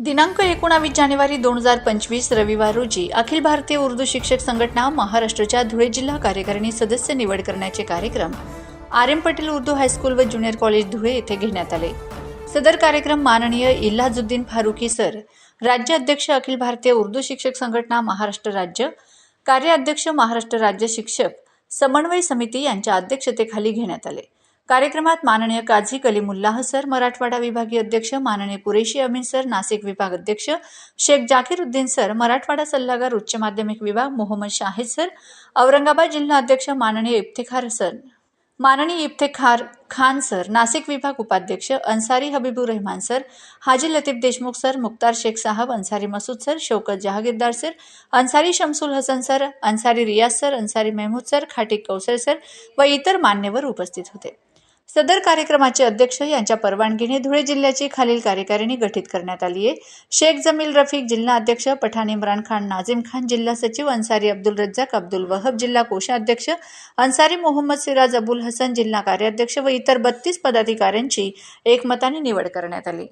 दिनांक एकोणावीस जानेवारी दोन हजार पंचवीस रविवार रोजी अखिल भारतीय उर्दू शिक्षक संघटना महाराष्ट्राच्या धुळे जिल्हा कार्यकारिणी सदस्य निवड करण्याचे कार्यक्रम R M Patel Urdu high school व ज्युनियर कॉलेज धुळे येथे घेण्यात आले. सदर कार्यक्रम माननीय इल्हाजुद्दीन फारुकी सर राज्य अध्यक्ष अखिल भारतीय उर्दू शिक्षक संघटना महाराष्ट्र राज्य कार्याध्यक्ष महाराष्ट्र राज्य शिक्षक समन्वय समिती यांच्या अध्यक्षतेखाली घेण्यात आले. कार्यक्रमात माननीय काझी कलीमुल्लाह सर मराठवाडा विभागीय अध्यक्ष माननीय कुरेशी अमीन सर नाशिक विभाग अध्यक्ष शेख जाकीरुद्दीन सर मराठवाडा सल्लागार उच्च माध्यमिक विभाग मोहम्मद शाहिद सर औरंगाबाद जिल्हा अध्यक्ष माननीय इफ्तेखार सर माननीय इफ्तेखार खान सर नाशिक विभाग उपाध्यक्ष Ansari Habibur Rahman sir Haji Latif Deshmukh sir Mukhtar Shaikh Sahab Ansari Masood sir Shaukat Jahagirdar sir Ansari Shamsul Hasan sir Ansari Riyaz sir Ansari Mehmood sir Khatik Kausar sir व इतर मान्यवर उपस्थित होते. सदर कार्यक्रमाचे अध्यक्ष यांच्या परवानगीने धुळे जिल्ह्याची खालील कार्यकारिणी गठीत करण्यात आली आहे. शेख जमील रफीक जिल्हा अध्यक्ष पठाण इम्रान खान नाझिम खान जिल्हा सचिव अन्सारी अब्दुल रज्जाक अब्दुल वहब जिल्हा कोषाध्यक्ष अन्सारी मोहम्मद सिराज अबुल हसन जिल्हा कार्याध्यक्ष व इतर बत्तीस पदाधिकाऱ्यांची एकमताने निवड करण्यात आली.